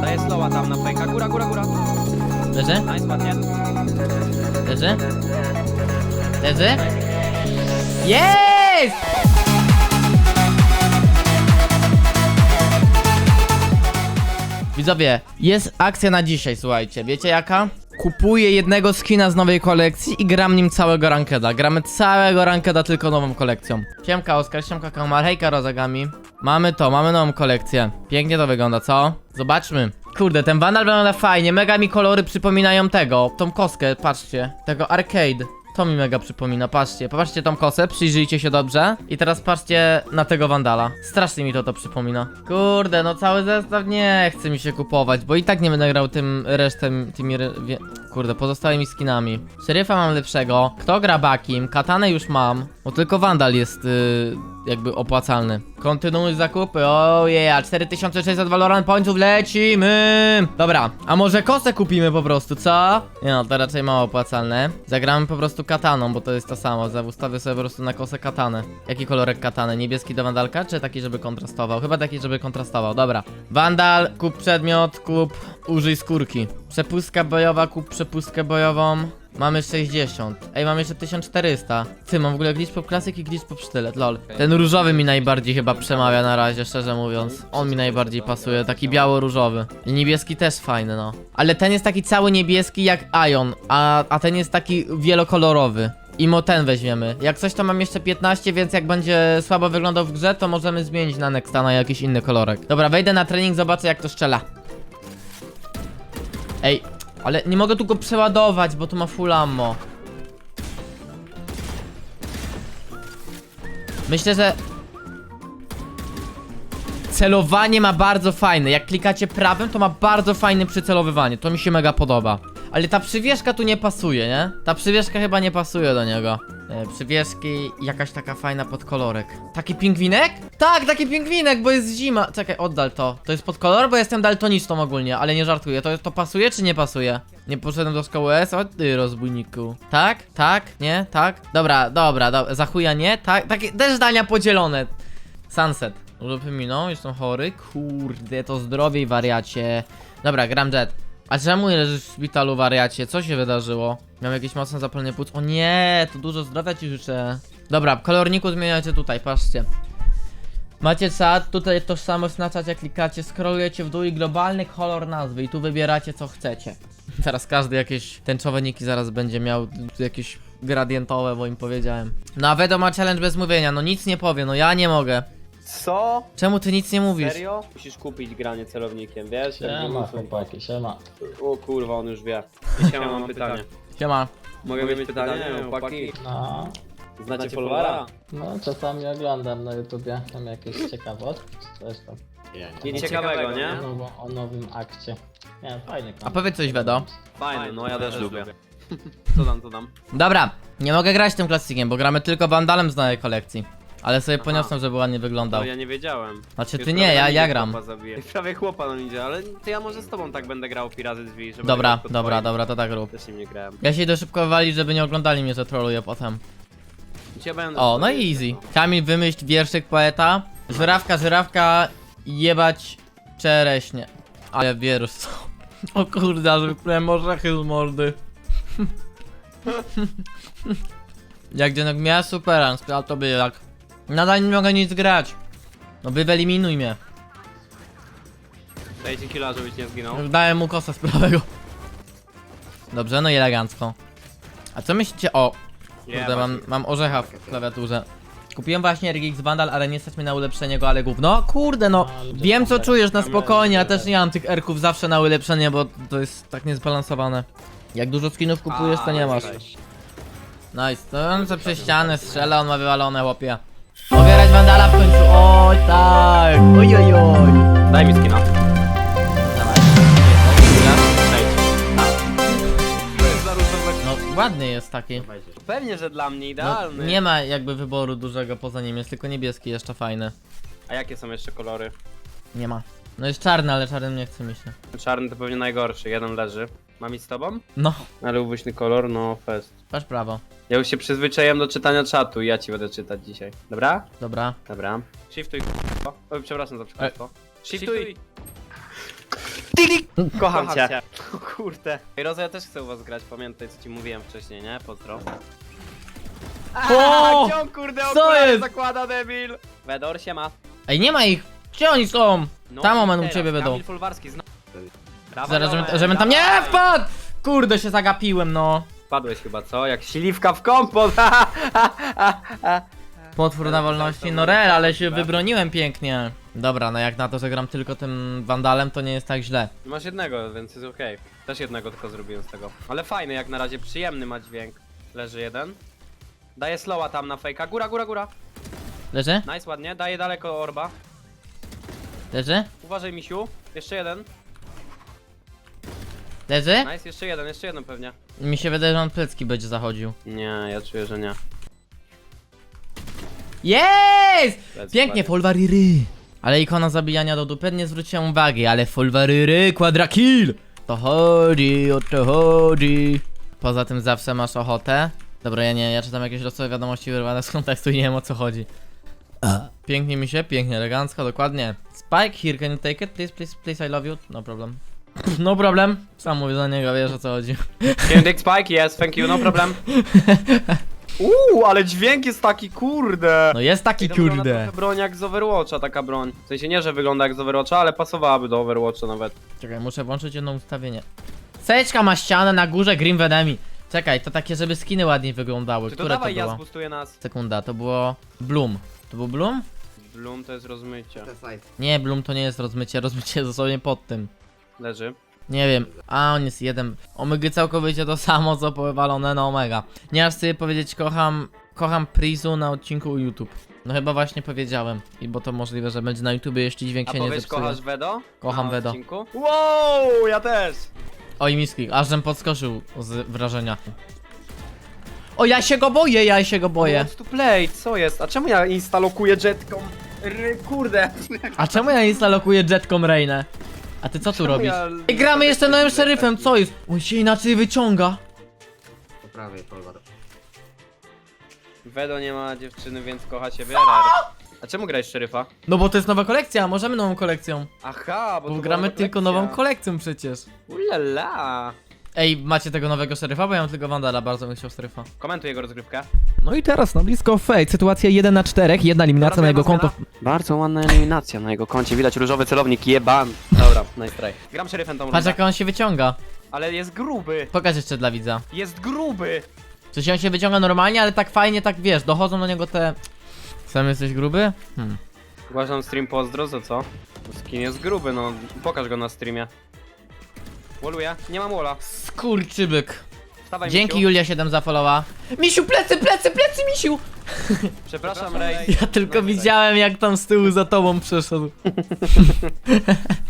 Daję slowa tam na fejka. Góra, góra, góra. Leży? Nice, ładnie. Leży? Leży? Jest! Widzowie, jest akcja na dzisiaj, słuchajcie. Wiecie jaka? Kupuję jednego skina z nowej kolekcji i gram nim całego rankeda. Gramy całego rankeda tylko nową kolekcją. Siemka Oskar, siemka Kamar, hejka Rozagami. Mamy to, mamy nową kolekcję. Pięknie to wygląda, co? Zobaczmy. Kurde, ten Vandal wygląda fajnie, mega mi kolory przypominają tego, tą koskę, patrzcie, tego arcade. To mi mega przypomina, patrzcie, popatrzcie tą kosę, przyjrzyjcie się dobrze. I teraz patrzcie na tego Wandala. Strasznie mi to to przypomina. Kurde, no cały zestaw nie chce mi się kupować Bo i tak nie będę grał tym resztę, tymi, re... kurde, pozostałymi skinami. Szeryfa mam lepszego, kto gra Bakim, Katanę już mam. Bo tylko Wandal jest y, jakby opłacalny Kontynuuj zakupy, oh yeah, 4600 Valorant pońców, lecimy Dobra, a może kosę kupimy po prostu, co? Nie no, to raczej mało opłacalne Zagramy po prostu kataną, bo to jest to samo Ustawię sobie po prostu na kosę katanę Jaki kolorek katany? Niebieski do Wandalka, czy taki, żeby kontrastował? Chyba taki, żeby kontrastował, dobra Wandal, kup przedmiot, kup użyj skórki Przepustka bojowa, kup przepustkę bojową Mamy 60. Ej, mam jeszcze 1400. Ty, mam w ogóle glitch pop classic i glitch pop sztylet, lol. Ten różowy mi najbardziej chyba przemawia na razie, szczerze mówiąc. On mi najbardziej pasuje, taki biało-różowy. I niebieski też fajny, no. Ale ten jest taki cały niebieski jak Ion, a, a ten jest taki wielokolorowy. I mo ten weźmiemy. Jak coś to mam jeszcze 15, więc jak będzie słabo wyglądał w grze, to możemy zmienić na Nexta na jakiś inny kolorek. Dobra, wejdę na trening, zobaczę jak to strzela. Ej, ale nie mogę tu go przeładować, bo tu ma full ammo. Myślę, że... Celowanie ma bardzo fajne. Jak klikacie prawym, to ma bardzo fajne przycelowywanie. To mi się mega podoba. Ale ta przywieszka tu nie pasuje, nie? Ta przywieszka chyba nie pasuje do niego. E, przywieszki jakaś taka fajna podkolorek. Taki pingwinek? Tak, taki pingwinek, bo jest zima. Czekaj, oddal to. To jest podkolor, bo jestem daltonistą ogólnie, ale nie żartuję. To, to pasuje czy nie pasuje? Nie poszedłem do szkoły S? O ty rozbójniku. Tak? Tak? Nie? Tak? Dobra, dobra, do, za chuja nie? Tak? Takie też zdania podzielone. Sunset. Lupy minął, jestem chory. Kurde, to zdrowie i wariacie. Dobra, gram jet. A czemu leżysz w szpitalu, wariacie? Co się wydarzyło? Miałem jakieś mocne zapalenie płuc. O nie, to dużo zdrowia ci życzę. Dobra, kolorniku zmieniacie tutaj, patrzcie. Macie czat, tutaj tożsamość na czacie klikacie, scrollujecie w dół i globalny kolor nazwy i tu wybieracie co chcecie. Teraz każdy jakieś tęczowe niki zaraz będzie miał jakieś gradientowe, bo im powiedziałem. No a Wedo ma challenge bez mówienia, no nic nie powie, no ja nie mogę. Co? Czemu ty nic nie mówisz? Serio? Musisz kupić granie celownikiem, wiesz? Tak Siema nie chłopaki, siema. O kurwa, on już wie. Siema, mam pytanie. Siema. Mogę mieć pytanie, chłopaki? No, Znacie followera? no czasami oglądam na YouTubie, tam jakieś ciekawostki czy coś tam. Nic ciekawego, nie? O, nowo, o nowym akcie. Nie, fajny A powiedz coś Wedo. Fajny, no ja też lubię. Co tam, co tam? Dobra, nie mogę grać tym klasykiem, bo gramy tylko Vandalem z nowej kolekcji. Ale sobie Aha. poniosłem, żeby ładnie wyglądał. No ja nie wiedziałem. Znaczy Już ty prawie nie, ja, na ja gram. chłopa zabiję. Prawie chłopa nam idzie, ale to ja może z tobą tak będę grał Pirazy drzwi, żeby Dobra, dobra, twoim. dobra, to tak rób. Też nie grałem. Ja się idę szybko wywalić, żeby nie oglądali mnie, że troluję potem. Będę O, no i easy. Kamil wymyśl wierszyk poeta. Żyrawka, żyrawka, jebać czereśnie. Ale wiersz co? O kurde, aż wyplułem orzechy z mordy. Jak dzienek miała superan, sprawdź to by jak. Nadal nie mogę nic grać. No wy wyeliminuj mnie. Dajcie killa, żebyś nie zginął. Dałem mu kosę z prawego. Dobrze, no i elegancko. A co myślicie o... Kurde, Jebać mam, mam orzecha w klawiaturze. Kupiłem właśnie RGX Vandal, ale nie stać mnie na ulepszenie go, ale gówno. Kurde no, wiem co czujesz na spokojnie, ja też nie mam tych erków zawsze na ulepszenie, bo to jest tak niezbalansowane. Jak dużo skinów kupujesz, to nie masz. Nice, to on co przez ścianę strzela, on ma wywalone chłopie. Mogę grać Vandala w końcu, oj tak, oj oj oj. Daj mi skina. No ładny jest taki. Pewnie, że dla mnie No, idealny. nie ma jakby wyboru dużego poza nim, jest tylko niebieski jeszcze fajny. A jakie są jeszcze kolory? Nie ma. No jest czarny, ale czarnym nie chce mi się. Czarny to pewnie najgorszy, jeden leży. Mam iść z tobą? No, Ale ubójny kolor, no fest. masz prawo. Ja już się przyzwyczaiłem do czytania czatu i ja ci będę czytać dzisiaj. Dobra? Dobra. Dobra. Shiftuj k***o. Oj, przepraszam za przekleństwo. Shiftuj! Kocham cię. O kurde. Ej, Roza, ja też chcę u was grać, pamiętaj co ci mówiłem wcześniej, nie? Pozdro. O! Gdzie on kurde Co okulary jest? zakłada, debil? Wedor się ma. Ej, nie ma ich! Gdzie oni są? Tam moment u ciebie będą. Kamil Folwarski zna... Brawo, Zaraz, żebym, żebym tam nie dawaj. wpadł! Kurde, się zagapiłem, no. Wpadłeś chyba, co? Jak śliwka w kompot. Potwór na wolności, no rel, ale się wybroniłem pięknie. Dobra, no jak na to, że gram tylko tym wandalem, to nie jest tak źle. Masz jednego, więc jest okej. Też jednego tylko zrobiłem z tego. Ale fajny jak na razie, przyjemny ma dźwięk. Leży jeden. Daje slowa tam na fejka. Góra, góra, góra. Leży? Nice, ładnie. Daje daleko orba. Leży? Uważaj, misiu. Jeszcze jeden. Leży? Nice, jeszcze jeden, jeszcze jeden pewnie. Mi się wydaje, że on plecki będzie zachodził. Nie, ja czuję, że nie. Jest! Lecz Pięknie, padnie. folwariry. Ale ikona zabijania do dupy nie zwróciłem uwagi, ale folwariry, quadra kill! To chodzi, o to chodzi. Poza tym zawsze masz ochotę. Dobra, ja nie, ja czytam jakieś losowe wiadomości wyrwane z kontekstu i nie wiem o co chodzi. Pięknie mi się, pięknie, elegancko, dokładnie. Spike here, can you take it? Please, please, please, I love you. No problem. No problem. Sam mówię za niego, wiesz o co chodzi. Can take spike? Yes, thank you, no problem. Uuu, ale dźwięk jest taki, kurde. No jest taki I to wygląda kurde. trochę broń jak z Overwatcha, taka broń. W sensie nie, że wygląda jak z Overwatcha, ale pasowałaby do Overwatcha nawet. Czekaj, muszę włączyć jedno ustawienie. Seczka ma ścianę na górze Green Vedemi. Czekaj, to takie, żeby skiny ładniej wyglądały. Czy to Które to dawaj, ja było? zbustuje nas. Sekunda, to było Bloom. To był Bloom? Bloom to jest rozmycie. Nie, Bloom to nie jest rozmycie, rozmycie jest dosłownie pod tym. Leży. Nie wiem, a on jest jeden. Omega całkowicie to samo, co powywalone na Omega. Nie aż sobie powiedzieć, kocham, kocham Prizu na odcinku YouTube. No chyba właśnie powiedziałem. I bo to możliwe, że będzie na YouTubie, jeśli dźwięk A się nie zepsuje. kochasz Wedo? Kocham Na Wedo. odcinku? Wow, ja też. Oj miski, ażem podskoczył z wrażenia. O, ja się go boję, ja się go boję. What's to play? Co jest? A czemu ja instalokuję jetką? Ry, kurde. A czemu ja instalokuję jetką Rainę? A ty co tu Czemu robisz? ja- Ej, gramy jeszcze nowym szeryfem, co jest? On się inaczej wyciąga. Po prawej, Polwar. Wedo nie ma dziewczyny, więc kocha ciebie RR. A czemu grałeś szeryfa? No bo to jest nowa kolekcja, możemy nową kolekcją. Aha, bo Bo to gramy była tylko kolekcja. nową kolekcją przecież. Ulala. Ej, macie tego nowego szeryfa? Bo ja mam tylko Wandala, bardzo bym chciał szeryfa. Komentuj jego rozgrywkę. No i teraz na blisko fate, sytuacja 1 na 4, jedna eliminacja na jego konto. Bardzo ładna eliminacja na jego koncie. Widać różowy celownik, jeban. Dobra, nice try. Gram szeryfem tą Patrz rundę. jak on się wyciąga. Ale jest gruby. Pokaż jeszcze dla widza. Jest gruby. W sensie on się wyciąga normalnie, ale tak fajnie, tak wiesz, dochodzą do niego te... Sam jesteś gruby? Hmm. Uważam stream pozdro, za co? Skin jest gruby, no. Pokaż go na streamie. Woluję. Nie mam wola. Skurczybyk. Wstawaj, Dzięki Misiu. Julia 7 za followa. Misiu, plecy, plecy, plecy, Misiu! Przepraszam, Ray. Ja tylko No, widziałem jak tam z tyłu za tobą przeszedł.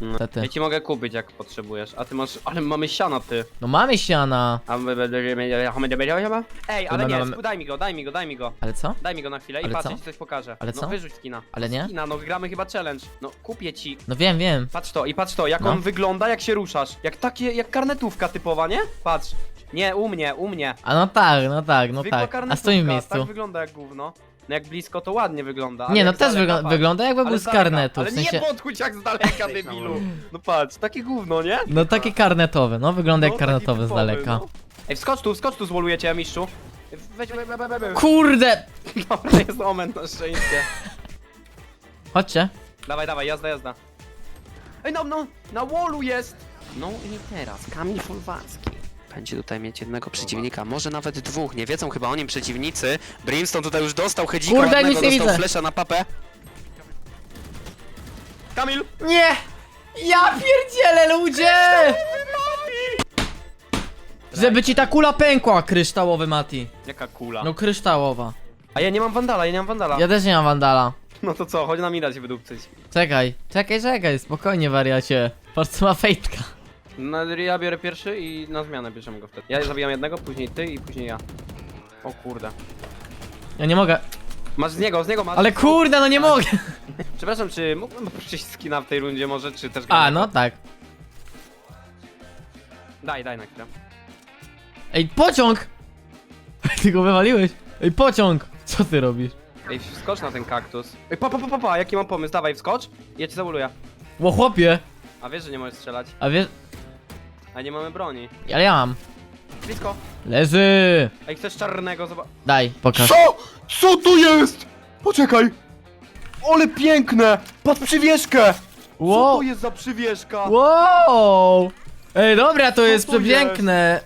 No. Ja ci mogę kupić jak potrzebujesz, a ty masz... Ale mamy siana, ty. No mamy siana. A my będziemy... Ej, ale nie, Mamy- daj mi go, daj mi go, daj mi go. Ale co? Daj mi go na chwilę i Ale patrz, co? ci coś pokażę. Ale no, co? wyrzuć skina. Ale nie? Skina, no gramy chyba challenge. No kupię ci. No wiem, wiem. Patrz to i patrz to, jak No. on wygląda, jak się ruszasz. Jak takie, jak karnetówka typowa, nie? Patrz. Nie, u mnie, u mnie. A no tak, no tak, no Zwykła tak. A karnetówka, stoi w miejscu. Tak wygląda jak gówno. No jak blisko to ładnie wygląda. ale Nie, no jak z też daleka, wygl patrz. wygląda jakby Ale był z z daleka. karnetu. Ale W sensie... nie podchódź jak z daleka, debilu. No patrz, takie gówno, nie? No taki karnetowy, no wygląda jak No, taki karnetowy z typowy, daleka. no. Ej, wskocz tu, wskocz tu, zwoluję cię, mistrzu. Weź, weź, weź, weź, weź. Kurde! Dobra, to jest moment na szczęście. Chodźcie. Dawaj, dawaj, jazda, jazda. Ej, no, no, na wallu jest! No i teraz, Kamil Folwarski. Będzie tutaj mieć jednego przeciwnika, może nawet dwóch, nie wiedzą chyba o nim przeciwnicy. Brimstone tutaj już dostał hedzika Kurde, ładnego, nic nie dostał widzę. flesza na papę. Kamil! Nie! Ja pierdzielę ludzie! Żeby ci ta kula pękła, kryształowy Mati. Jaka kula. No kryształowa. A ja nie mam Wandala, ja nie mam Wandala. Ja też nie mam wandala. No to co, chodź na mida się wydupcyć. Czekaj, czekaj, czekaj, spokojnie wariacie. Patrz co ma fejtka. No, ja biorę pierwszy i na zmianę bierzemy go wtedy. Ja zabijam jednego, później ty i później ja. O kurde. Ja nie mogę. Masz z niego, z niego masz. Ale kurde, no nie mogę. Przepraszam, czy mógłbym poprosić skina w tej rundzie może, czy też... A, no tak. Daj, daj na chwilę. Ej, pociąg! Ty go wywaliłeś. Ej, pociąg! Co ty robisz? Ej, wskocz na ten kaktus. Ej, pa, pa, pa, pa, pa, jaki mam pomysł, dawaj, wskocz. Ja cię zauluję. Ło chłopie! A wiesz, że nie możesz strzelać? A wiesz... A nie mamy broni. Ale ja mam. Blisko. Leży! Ej, chcesz czarnego? Zobacz. Daj, pokaż. Co? Co to jest? Poczekaj! Ole piękne! Patrz przywieszkę! Co Wow! to jest za przywieszka? Wow! Ej, dobra, to jest to przepiękne!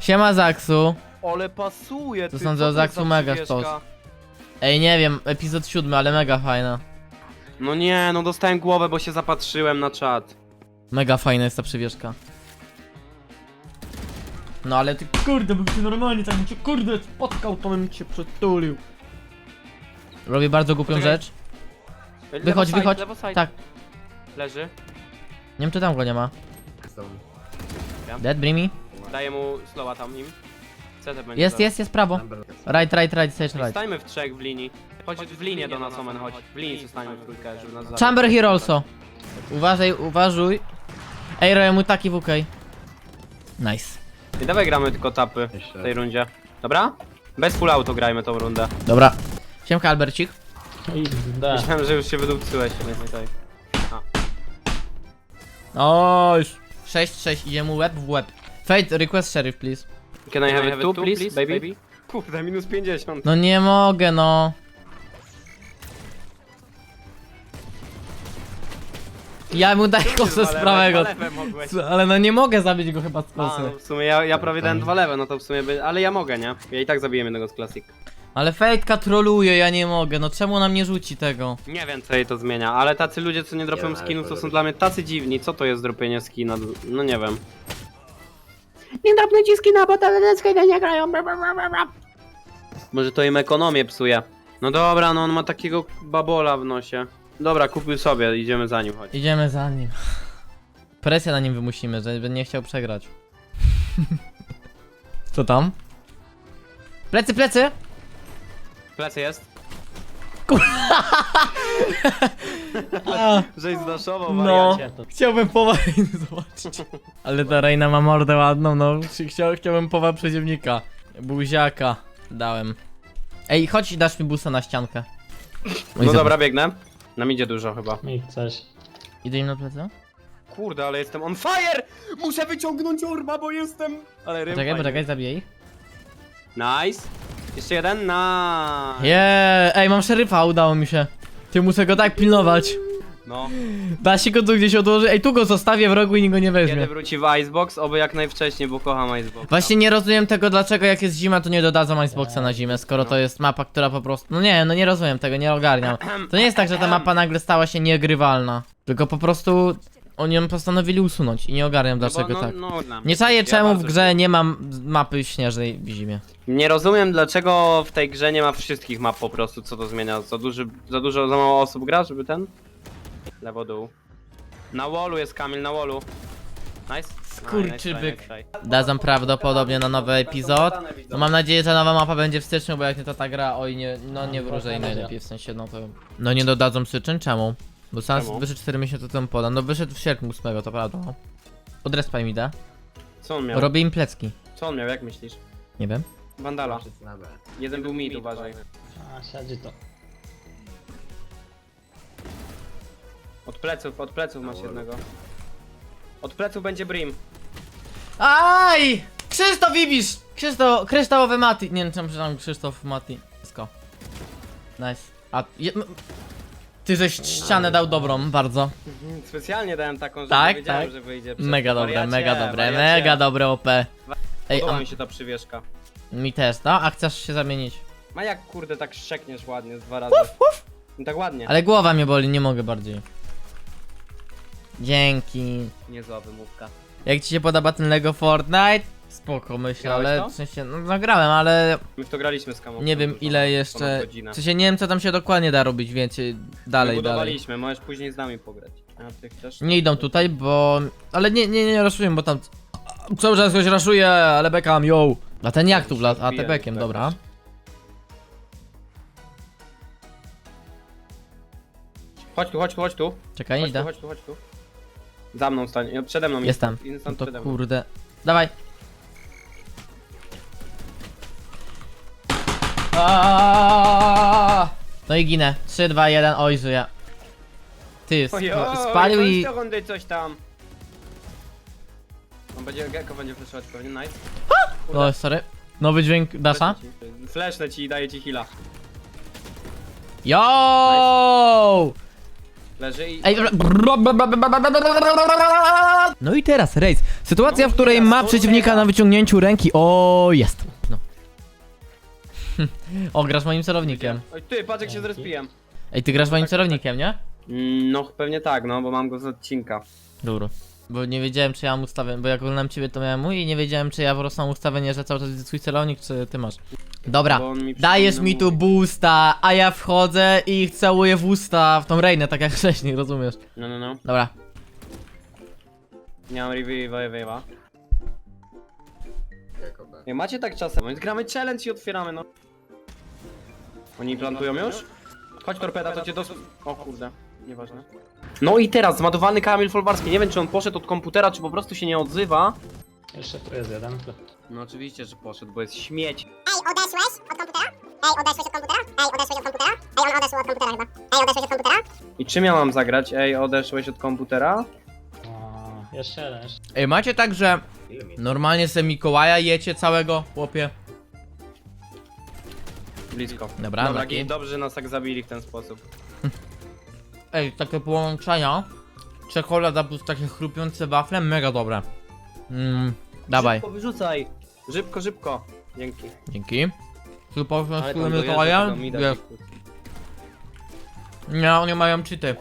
Siema Zaksu. Ale pasuje, To ty, sądzę, co o to jest Zaksu za mega przywieszka? sztos. Ej, nie wiem, epizod siódmy, ale mega fajna. No nie, no dostałem głowę, bo się zapatrzyłem na czat. Mega fajna jest ta przywieszka. No ale ty kurde, bym cię normalnie tak bym cię kurde spotkał, to bym cię przytulił. Robię bardzo głupią Poczekaj. rzecz. Lewo Wychodź, side, wychodź. Lewo side. Tak, Leży. nie wiem czy tam go nie ma. Dead, Brimi? Daję mu slowa tam im. CT będzie Jest, jest, jest prawo. Right, right, right, stage right. Stańmy w trzech w linii. Chodź w linię do nas, Omen, chodź. W linii zostańmy w trójkę, żeby nas zabić. Chamber here also. Uważaj, uważuj. Ej, roję mu taki WK. Nice. I dawaj gramy tylko tapy w tej rundzie. Dobra? Bez full auto grajmy tą rundę. Dobra. Siemka Albercik. XD. Myślałem, że już się wydupcyłeś, ale tutaj. Oś. 6-6, idzie mu łeb w łeb. Fate, request sheriff, please. Can I have it too, please, baby? Kurde, minus 50. No nie mogę, no. Ja mu daj kosę z prawego. Co, Ale no nie mogę zabić go chyba z A, kosy. no w sumie ja, ja prawie dałem dwa lewe, no to w sumie by... Ale ja mogę, nie? Ja i tak zabiję jednego z klasik. Ale Fate'ka troluje, ja nie mogę. No czemu nam nie rzuci tego? Nie wiem co jej to zmienia, ale tacy ludzie co nie dropią skinów to są dla mnie tacy dziwni. Co to jest dropienie skina? No nie wiem. Nie dropnę ci skina, bo te skiny nie grają. Może to im ekonomię psuje. No dobra, no on ma takiego babola w nosie. Dobra, kupił sobie, idziemy za nim, chodź. Idziemy za nim. Presję na nim wymusimy, żeby nie chciał przegrać. Co tam? Plecy, plecy! Plecy jest? A, Żeś zdaszował, no, wariacie. chciałbym powa zobaczyć. Ale ta Reina ma mordę ładną, no. Chciał, chciałbym powa przeciwnika. Buziaka. Dałem. Ej, chodź i dasz mi busa na ściankę. No dobra, biegnę. Nam idzie dużo chyba. Mi coś. Idę im na plecy? Kurde, ale jestem on fire! Muszę wyciągnąć orba, bo jestem... Ale rym Poczekaj, fajny. poczekaj, zabiję ich. Nice. Jeszcze jeden, nice. Jeee, ej, mam szeryfa, udało mi się. Ty muszę go tak pilnować. No. Da się go tu gdzieś odłożyć. Ej, tu go zostawię w rogu i nikt go nie Kiedy weźmie. wróci w Icebox? Oby jak najwcześniej, bo kocham Icebox. Właśnie nie rozumiem tego, dlaczego jak jest zima, to nie dodadzą Iceboxa na zimę, skoro to jest mapa, która po prostu... No nie, no nie rozumiem tego, nie ogarniam. To nie jest tak, że ta mapa nagle stała się niegrywalna. Tylko po prostu oni ją postanowili usunąć i nie ogarniam dlaczego no, tak. No, no, Nie czaję Ja czemu w bardzo grze nie mam mapy śnieżnej w zimie. Nie rozumiem dlaczego w tej grze nie ma wszystkich map po prostu, co to zmienia. Za, duży, za dużo, za mało osób gra, żeby ten? Lewo dół. Na wallu jest Kamil, na wallu. Nice. Skurczybyk. Nice. Dadzą prawdopodobnie na nowy epizod. No mam nadzieję, że nowa mapa będzie w styczniu, bo jak nie to ta gra, oj nie, no nie wróżę i najlepiej, w sensie no to... No nie dodadzą styczeń, czemu? Bo sam Czemu? wyszedł 4 miesiące temu poda, no wyszedł w sierpniu 8, to prawda. no. Odrespaj mi da. Co on miał? Robię im plecki. Co on miał, jak myślisz? Nie wiem. B. Jeden był mid, uważaj. A, siedzi to. Od pleców, od pleców masz jednego. Od pleców będzie Brim. Aj! Krzysztof Ibisz! Krzysztof, kryształowy Mati. Nie wiem czemu przeczytałem Krzysztof Mati. Wszystko. Nice. A, je, m- ty żeś ścianę dał dobrą, bardzo. Specjalnie dałem taką, że Tak, wiedziałem, tak. że wyjdzie. Mega dobre, Wariacie, mega dobre, wariacie. mega dobre OP. Ej, Podoba o, mi się ta przywieszka. mi też, no? A chcesz się zamienić? Ma jak kurde tak szczekniesz ładnie z dwa razy. No tak ładnie. Ale głowa mnie boli, nie mogę bardziej. Dzięki. Niezła wymówka. Jak ci się podoba ten Lego Fortnite? Spoko myślę, Grałeś ale to? w sensie, no zagrałem, ale My w to graliśmy z Kamą. nie wiem ile jeszcze... W sensie nie wiem co tam się dokładnie da robić, wiecie, dalej, dalej. budowaliśmy, możesz później z nami pograć. A ty chcesz? Nie idą tutaj, bo... Ale nie, nie, nie raszuję, bo tam... Cały czas ktoś raszuje, ale bekam, yo! A ten jak tu wlazł? A, te bekiem, dobra. Chodź tu, chodź tu, chodź tu. Czekaj, Chodź tu, idę. chodź tu, chodź tu. Za mną stań, no, przede mną Jestem. Instant, No to mną. kurde. Dawaj. Aaaa! No i ginę. 3, 2, 1, oj żyję. Ty, sp Ojoj, spalił i... kończcie rundy coś tam. On będzie, Gecko będzie flashować pewnie, nice. O, sorry. Nowy dźwięk Dasha. Flashnę ci i daję ci heala. Yo! Leży i... Ej, No i teraz Race. Sytuacja, w której ma przeciwnika na wyciągnięciu ręki. O, jest. No. O, grasz moim celownikiem. Oj ty, patrz jak się zrespiłem. Ej, ty grasz moim celownikiem, nie? Mm, No pewnie tak, no, bo mam go z odcinka. Dobra. Bo nie wiedziałem, czy ja mam ustawienie, bo jak oglądam ciebie, to miałem mój i nie wiedziałem, czy ja po prostu mam ustawienie, że cały czas jest twój celownik, czy ty masz. Dobra, Bo on mi dajesz mi tu boosta, a ja wchodzę i ich całuję w usta, w tą Reinę, tak jak wcześniej, rozumiesz? No, no, no. Dobra. Nie mam. Jako B. Nie macie tak czasem, więc gramy challenge i otwieramy, no. Oni plantują już? Chodź torpeda, to cię dos... O kurde, nieważne. No i teraz, zmadowany Kamil Folwarski, nie wiem czy on poszedł od komputera, czy po prostu się nie odzywa. Jeszcze tu jest jeden. No oczywiście, że poszedł, bo jest śmieć. Ej, odeszłeś od komputera? Ej, odeszłeś od komputera? Ej, odeszłeś od komputera? Ej, on odeszł od komputera chyba. Ej, odeszłeś od komputera? I czym ja mam zagrać? Ej, odeszłeś od komputera? O, jeszcze jeden. Jeszcze. Ej, macie tak, że Ile mi? normalnie sobie Mikołaja jecie całego, chłopie? Blisko. Dobra, Dobra taki. Gi, dobrze, że nas tak zabili w ten sposób. Ej, takie połączenia. Czekolada plus takie chrupiące wafle, mega dobre. Mmm, dawaj. Szybko wyrzucaj! Szybko, szybko. Dzięki. Dzięki. Tu tam dojeżdża Mikołaja, tego mida, nie, oni mają cheaty.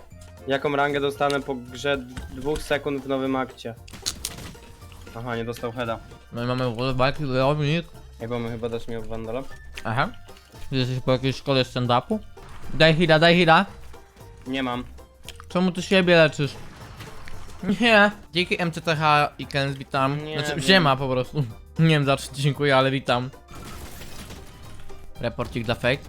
Jaką rangę dostanę po grze dwóch sekund w nowym akcie? Aha, nie dostał heada. No i mamy walki, lewnik. Ej, bo my chyba dasz mi Vandala. Aha. Jesteś po jakiejś szkole stand-upu? Daj hila, daj hila. Nie mam. Czemu ty siebie leczysz? Nie. Dzięki MCTH i Ken witam. Nie znaczy, wiem. ziema po prostu. Nie wiem za co dziękuję, ale witam. Reporcik dla fake.